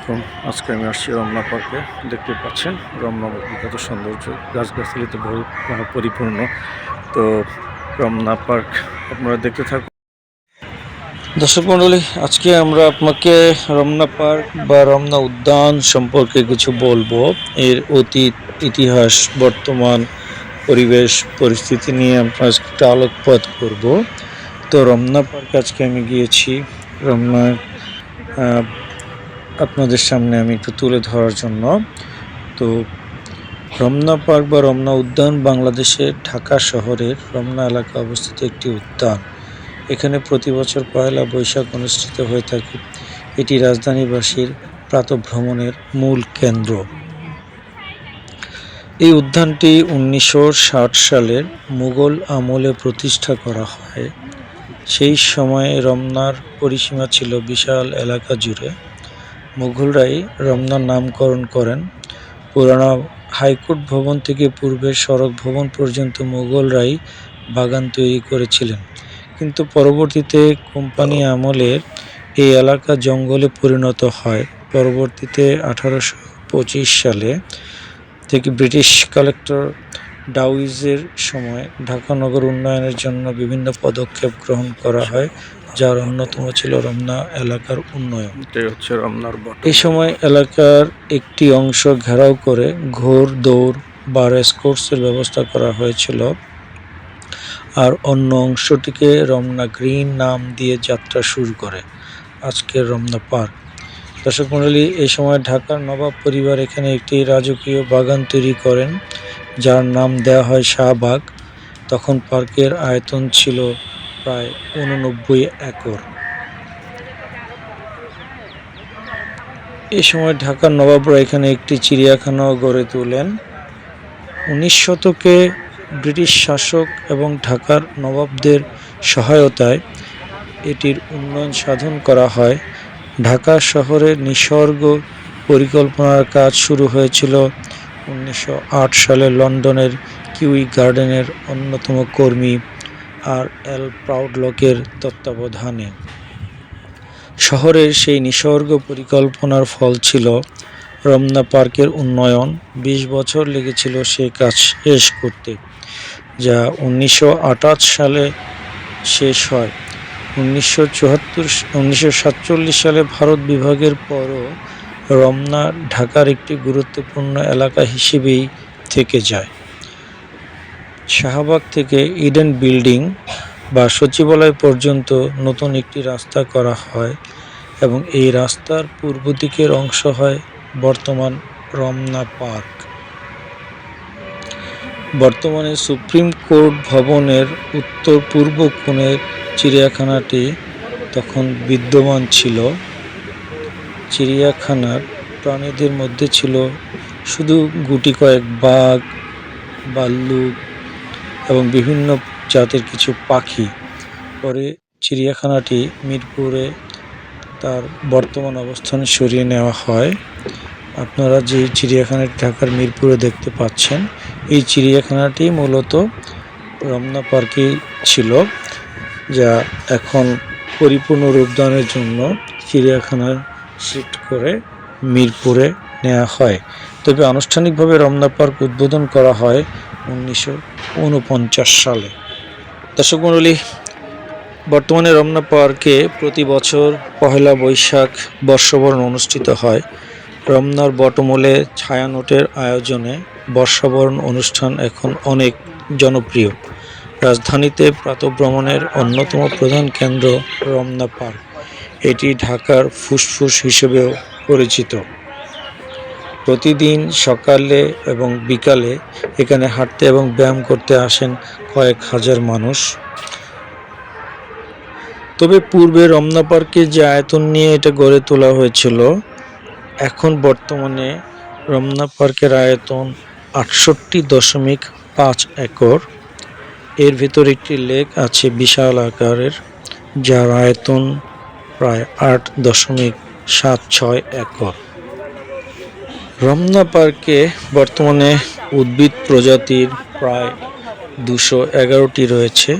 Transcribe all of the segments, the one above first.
আলাইকুম। আজকে আমি আসছি রমনা পার্কে। দেখতে পাচ্ছেন রমনা বিখ্যাত সৌন্দর্য। গাছগাছালিতে পরিপূর্ণ। তো রমনা পার্ক আপনারা দেখতে থাকুন। দর্শক মণ্ডলী আজকে আমরা আপনাকে রমনা পার্ক বা রমনা উদ্যান সম্পর্কে কিছু বলব। এর অতীত ইতিহাস বর্তমান পরিবেশ পরিস্থিতি নিয়ে আমরা একটা আলোকপাত করব। তো রমনা পার্কে আজকে আমি গিয়েছি। রমনার আহ, আপনাদের সামনে আমি একটু তুলে ধরার জন্য। তো রমনা পার্ক বা রমনা উদ্যান বাংলাদেশের ঢাকা শহরের রমনা এলাকা অবস্থিত একটি উদ্যান। এখানে প্রতি বছর পয়লা বৈশাখ অনুষ্ঠিত হয়ে থাকে। এটি রাজধানীবাসীর প্রাতভ্রমণের মূল কেন্দ্র। এই উদ্যানটি উনিশশো ষাট সালের মুঘল আমলে প্রতিষ্ঠা করা হয়। সেই সময়ে রমনার পরিসীমা ছিল বিশাল এলাকা জুড়ে। মুঘলরাই রমনার নামকরণ করেন। পুরানো হাইকোর্ট ভবন থেকে পূর্বের সড়ক ভবন পর্যন্ত মুঘলরাই বাগান তৈরি করেছিলেন। কিন্তু পরবর্তীতে কোম্পানি আমলে এই এলাকা জঙ্গলে পরিণত হয়। পরবর্তীতে আঠারোশো পঁচিশ সালে থেকে ব্রিটিশ কালেক্টর ডাউইজের সময় ঢাকা নগর উন্নয়নের জন্য বিভিন্ন পদক্ষেপ গ্রহণ করা হয়। যার অন্যতম ছিল রমনা এলাকার উন্নয়ন। হচ্ছে রমনার বট। এই সময় এলাকার একটি অংশ ঘেরাও করে ঘোর দৌড় বা রেসকোর্সের ব্যবস্থা করা হয়েছিল। আর অন্য অংশটিকে রমনা গ্রিন নাম দিয়ে যাত্রা শুরু করে। আজকের রমনা পার্ক। দর্শক মণ্ডলী এই সময় ঢাকার নবাব পরিবার এখানে একটি রাজকীয় বাগান তৈরি করেন যার নাম দেওয়া হয় শাহবাগ। তখন পার্কের আয়তন ছিল প্রায় উননব্বই একর। এ সময় ঢাকার নবাবরা এখানে একটি চিড়িয়াখানাও গড়ে তোলেন। উনিশ শতকে ব্রিটিশ শাসক এবং ঢাকার নবাবদের সহায়তায় এটির উন্নয়ন সাধন করা হয়। ঢাকা শহরের নিসর্গ পরিকল্পনার কাজ শুরু হয়েছিল উনিশশো আট সালে লন্ডনের কিউই গার্ডেনের অন্যতম কর্মী আর এল প্রাউডলকের তত্ত্বাবধানে। শহরের সেই নিসর্গ পরিকল্পনার ফল ছিল রমনা পার্কের উন্নয়ন। বিশ বছর লেগেছিল সেই কাজ শেষ করতে, যা উনিশশো আটাশ সালে শেষ হয়। উনিশশো চুয়াত্তর সালে ভারত বিভাগের পরও রমনা ঢাকার একটি গুরুত্বপূর্ণ এলাকা হিসেবেই থেকে যায়। শাহবাগ থেকে ইডেন বিল্ডিং বা সচিবালয় পর্যন্ত নতুন একটি রাস্তা করা হয় এবং এই রাস্তার পূর্ব দিকের অংশ হয় বর্তমান রমনা পার্ক। বর্তমানে সুপ্রিম কোর্ট ভবনের উত্তর পূর্ব কোণের চিড়িয়াখানাটি তখন বিদ্যমান ছিল। চিড়িয়াখানার প্রাণীদের মধ্যে ছিল শুধু গুটি কয়েক বাঘ ভাল্লুক এবং বিভিন্ন জাতের কিছু পাখি। পরে চিড়িয়াখানাটি মিরপুরে তার বর্তমান অবস্থানে সরিয়ে নেওয়া হয়। আপনারা যে চিড়িয়াখানাটি ঢাকার মিরপুরে দেখতে পাচ্ছেন, এই চিড়িয়াখানাটি মূলত রমনা পার্কে ছিল, যা এখন পরিপূর্ণ রূপদানের জন্য চিড়িয়াখানার শিফট করে মিরপুরে নেওয়া হয়। তবে আনুষ্ঠানিকভাবে রমনা পার্ক উদ্বোধন করা হয় উনিশশো উনপঞ্চাশ সালে। দর্শক মণ্ডলী, বর্তমানে রমনা পার্কে প্রতি বছর পহেলা বৈশাখ বর্ষবরণ অনুষ্ঠিত হয়। রমনার বটমূলে ছায়ানোটের আয়োজনে বর্ষবরণ অনুষ্ঠান এখন অনেক জনপ্রিয়। রাজধানীতে প্রাতভ্রমণের অন্যতম প্রধান কেন্দ্র রমনা পার্ক। এটি ঢাকার ফুসফুস হিসেবেও পরিচিত। প্রতিদিন সকালে এবং বিকালে এখানে হাঁটতে এবং ব্যায়াম করতে আসেন কয়েক হাজার মানুষ। তবে পূর্বে রমনা পার্কে যে আয়তন নিয়ে এটা গড়ে তোলা হয়েছিল, এখন বর্তমানে রমনা পার্কের আয়তন আটষট্টি দশমিক পাঁচ একর। এর ভিতর একটি লেক আছে বিশাল আকারের, যার আয়তন প্রায় আট দশমিক সাত ছয় একর। রমনা পার্কে বর্তমানে উদ্ভিদ প্রজাতির প্রায় দুশো এগারোটি রয়েছে।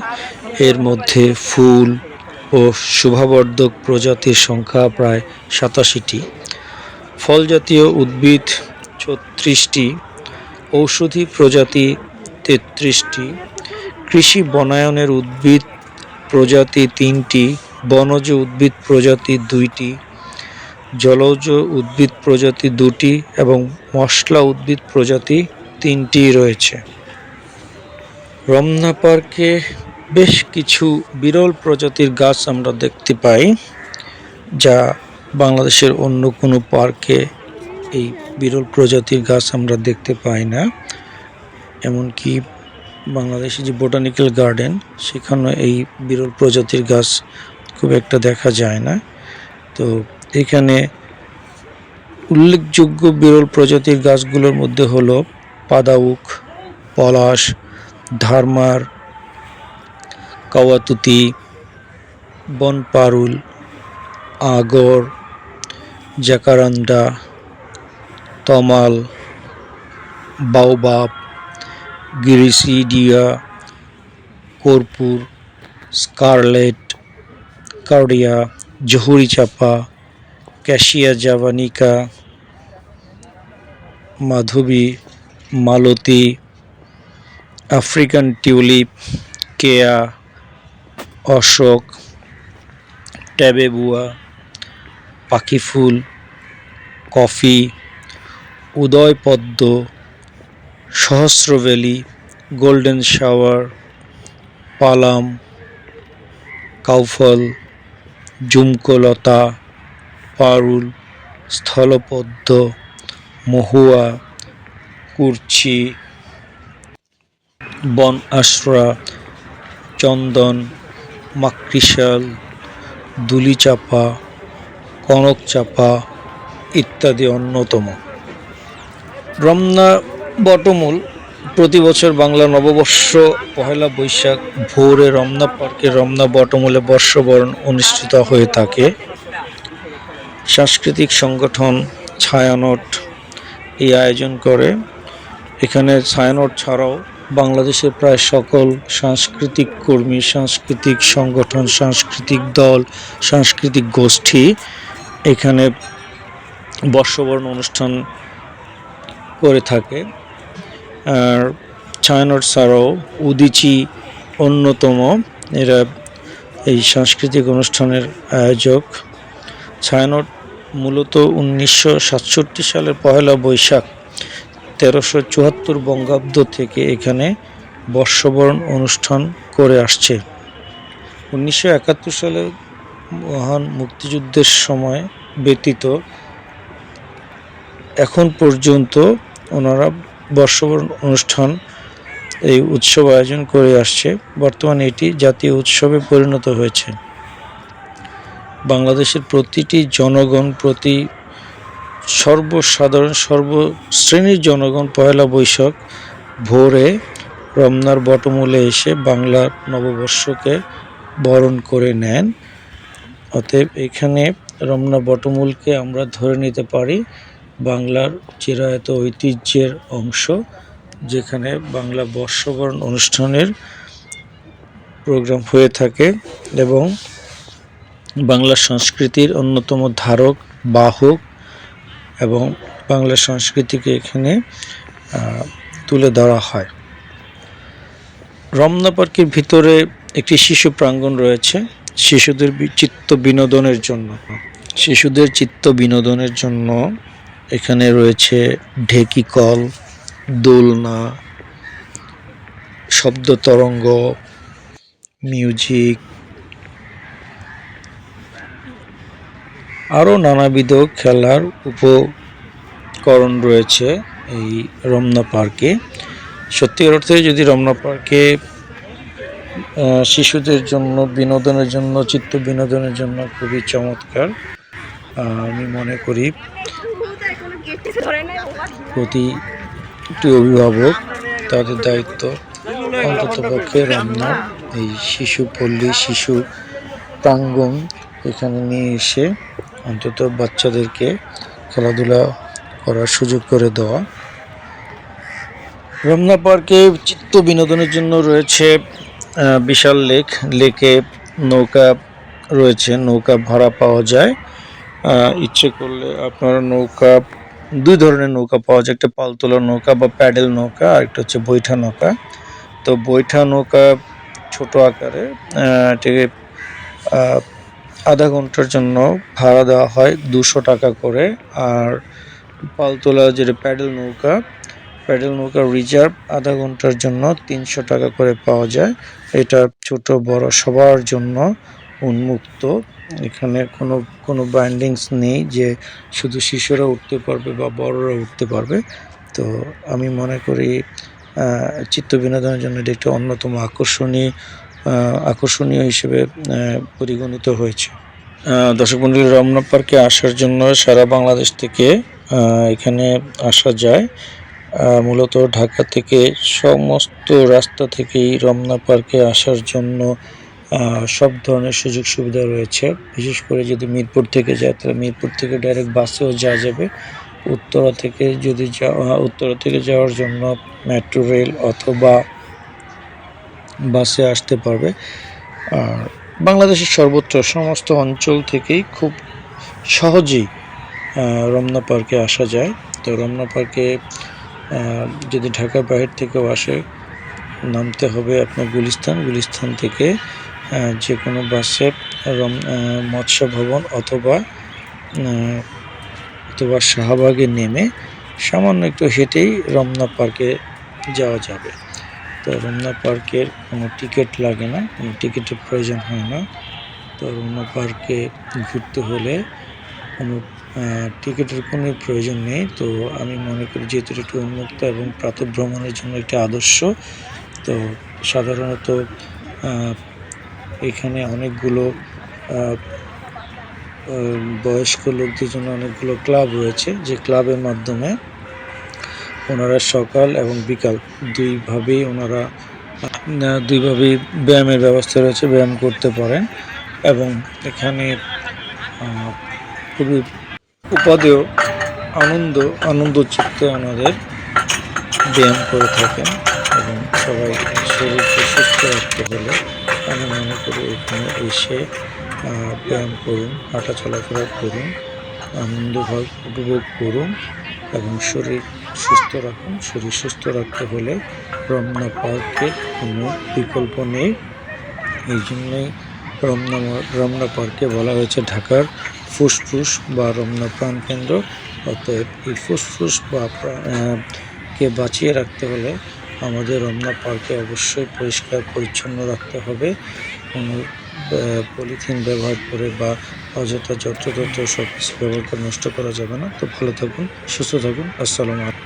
এর মধ্যে ফুল ও শোভাবর্ধক প্রজাতির সংখ্যা প্রায় সাতাশিটি। ফল জাতীয় উদ্ভিদ ছত্রিশটি, ঔষধি প্রজাতি তেত্রিশটি, কৃষি বনায়নের উদ্ভিদ প্রজাতি তিনটি, বনজ উদ্ভিদ প্রজাতি দুইটি জলজ উদ্ভিদ প্রজাতি দুটি এবং মশলা উদ্ভিদ প্রজাতি তিনটি রয়েছে। রমনা পার্কে বেশ কিছু বিরল প্রজাতির গাছ আমরা দেখতে পাই, যা বাংলাদেশের অন্য কোনো পার্কে এই বিরল প্রজাতির গাছ আমরা দেখতে পাই না। এমনকি বাংলাদেশে যে বোটানিক্যাল গার্ডেন, সেখানে এই বিরল প্রজাতির গাছ খুব একটা দেখা যায় না। তো এখানে উল্লেখযোগ্য বিরল প্রজাতির গাছগুলোর মধ্যে হলো পাদাউক, পলাশ, ধারমার, কাওয়াতুতি, বনপারুল, আগর জ্যাকারান্ডা তমাল বাউবাব গিরিসিডিয়া, কর্পূর, স্কারলেট, কার্ডিয়া জহুরি চাপা ক্যাশিয়া, জাভানিকা, মাধবী, মালতী, আফ্রিকান টিউলিপ, কেয়া, অশোক, ট্যাবেবুয়া পাখি ফুল কফি, উদয়পদ্ম, সহস্রবেলি, গোল্ডেন শাওয়ার, পালাম, কাউফল, জুমকোলতা পারুল, স্থলপদ্ম, মহুয়া, কুরচি বন আশ্রা চন্দন, মাকড়িশাল, দুলিচাপা কনক চাপা ইত্যাদি অন্যতম। রমনা বটমূল প্রতি বছর বাংলা নববর্ষ পহেলা বৈশাখ ভোরে রমনা পার্কে রমনা বটমূলে বর্ষবরণ অনুষ্ঠিত হয়ে থাকে। সাংস্কৃতিক সংগঠন ছায়ানট এই আয়োজন করে। এখানে ছায়ানট ছাড়াও বাংলাদেশের প্রায় সকল সাংস্কৃতিক কর্মী, সাংস্কৃতিক সংগঠন, সাংস্কৃতিক দল, সাংস্কৃতিক গোষ্ঠী এখানে বর্ষবরণ অনুষ্ঠান করে থাকে। আর ছায়ানট ছাড়াও উদিচি অন্যতম, এরা এই সাংস্কৃতিক অনুষ্ঠানের আয়োজক। ছায়ানট মূলত উনিশশো সাতষট্টি সালের পহেলা বৈশাখ, তেরোশো চুয়াত্তর বঙ্গাব্দ থেকে এখানে বর্ষবরণ অনুষ্ঠান করে আসছে। উনিশশো একাত্তর সালে মহান মুক্তিযুদ্ধের সময় ব্যতীত এখন পর্যন্ত ওনারা বর্ষবরণ অনুষ্ঠান এই উৎসব আয়োজন করে আসছে। বর্তমানে এটি জাতীয় উৎসবে পরিণত হয়েছে। বাংলাদেশের প্রতিটি জনগণ প্রতি সর্বসাধারণ, সর্বশ্রেণীর জনগণ পয়লা বৈশাখ ভোরে রমনার বটমূলে এসে বাংলার নববর্ষকে বরণ করে নেন। অতএব এখানে রমনা বটমূলকে আমরা ধরে নিতে পারি। বাংলার চিরায়ত ঐতিহ্যের অংশ, যেখানে বাংলা বর্ষবরণ অনুষ্ঠানের প্রোগ্রাম হয়ে থাকে এবং বাংলা সংস্কৃতির অন্যতম ধারক, বাহক এবং বাংলা সংস্কৃতিকে এখানে তুলে ধরা হয়। রমনা পার্কের ভিতরে একটি শিশু প্রাঙ্গণ রয়েছে, শিশুদের চিত্ত বিনোদনের জন্য। শিশুদের চিত্ত বিনোদনের জন্য এখানে রয়েছে ঢেকি কল, দোলনা, শব্দ তরঙ্গ, মিউজিক আরও নানাবিধ খেলার উপকরণ রয়েছে এই রমনা পার্কে। সত্যিকার অর্থে যদি রমনা পার্কে শিশুদের জন্য, বিনোদনের জন্য, চিত্ত বিনোদনের জন্য খুবই চমৎকার আমি মনে করি। প্রতিটি অভিভাবক তাদের দায়িত্ব অন্তত পক্ষে রমনা, এই শিশু পল্লী, শিশু প্রাঙ্গণ এখানে নিয়ে এসে অন্তত বাচ্চাদেরকে খেলাধুলা করার সুযোগ করে দেওয়া। রমনা পার্কে চিত্ত বিনোদনের জন্য রয়েছে বিশাল লেক। লেকে নৌকা রয়েছে, নৌকা ভাড়া পাওয়া যায়। ইচ্ছে করলে আপনার নৌকা, দুই ধরনের নৌকা পাওয়া যায়। একটা পালতোলা নৌকা বা প্যাডেল নৌকা, আর একটা হচ্ছে বৈঠা নৌকা। তো বৈঠা নৌকা ছোট আকারে এটাকে আধা ঘণ্টার জন্য ভাড়া দেওয়া হয় দুশো টাকা করে। আর পালতোলা যেটা প্যাডেল নৌকা প্যাডেল নৌকা রিজার্ভ আধা ঘণ্টার জন্য তিনশো টাকা করে পাওয়া যায়। এটা ছোট বড় সবার জন্য উন্মুক্ত। এখানে কোনো কোনো বাইন্ডিংস নেই যে শুধু শিশুরা উঠতে পারবে বা বড়রা উঠতে পারবে। তো আমি মনে করি চিত্ত বিনোদনের জন্য এটি একটি অন্যতম আকর্ষণীয় আকর্ষণীয় হিসেবে পরিগণিত হয়েছে। দর্শক মন্ডলী, রমনা পার্কে আসার জন্য সারা বাংলাদেশ থেকে এখানে আসা যায়। মূলত ঢাকা থেকে সমস্ত রাস্তা থেকেই রমনা পার্কে আসার জন্য সব ধরনের সুযোগ সুবিধা রয়েছে। বিশেষ করে যদি মিরপুর থেকে যায়, তাহলে মিরপুর থেকে ডাইরেক্ট বাসেও যাওয়া যাবে। উত্তরা থেকে যদি যাওয়া, উত্তরা থেকে যাওয়ার জন্য মেট্রো রেল অথবা বাসে আসতে পারবে। আর বাংলাদেশের সর্বত্র সমস্ত অঞ্চল থেকেই খুব সহজেই রমনা পার্কে আসা যায়। তো রমনা পার্কে যদি ঢাকার বাইরে থেকেও আসে, নামতে হবে আপনার গুলিস্তান। গুলিস্তান থেকে যে কোনো বাসে, রম মৎস্য ভবন অথবা অথবা শাহবাগে নেমে সামান্য একটু হেঁটেই রমনা পার্কে যাওয়া যাবে। তো রমনা পার্কের কোনো টিকিট লাগে না, কোনো টিকিটের প্রয়োজন হয় না। তো রমনা পার্কে ঘুরতে হলে কোনো টিকিটের কোনো প্রয়োজন নেই। তো আমি মনে করি যেহেতু এটি উন্মুক্ত এবং প্রাতঃভ্রমণের জন্য একটি আদর্শ, তো সাধারণত এখানে অনেকগুলো বয়স্ক লোকদের জন্য অনেকগুলো ক্লাব রয়েছে। যে ক্লাবের মাধ্যমে ওনারা সকাল এবং বিকাল দুইভাবেই ওনারা দুইভাবেই ব্যায়ামের ব্যবস্থা রয়েছে, ব্যায়াম করতে পারেন এবং এখানে খুবই উপাদেয় আনন্দ আনন্দ চিত্তে ওনাদের ব্যায়াম করে থাকেন এবং সবাই শরীরকে সুস্থ রাখতে হলে আমি মনে করি এখানে এসে ব্যায়াম করুন হাঁটা চলাফেরা করুন আনন্দভাব উপভোগ করুন এবং শরীর সুস্থ রাখুন, শরীর সুস্থ রাখতে হলে রমনা পার্কের কোনো বিকল্প নেই। এই জন্যই রমনা রমনা পার্কে বলা হয়েছে ঢাকার ফুসফুস বা রমনা প্রাণকেন্দ্র অতএব এই ফুসফুস বা কে বাঁচিয়ে রাখতে হলে আমাদের রমনা পার্কে অবশ্যই পরিষ্কার, পরিচ্ছন্ন রাখতে হবে। কোনো পলিথিন ব্যবহার করে বা অযথা যত্রতত্র সব কিছু ব্যবহার করে নষ্ট করা যাবে না। তো ভালো থাকুন, সুস্থ থাকুন। আসসালামু আলাইকুম।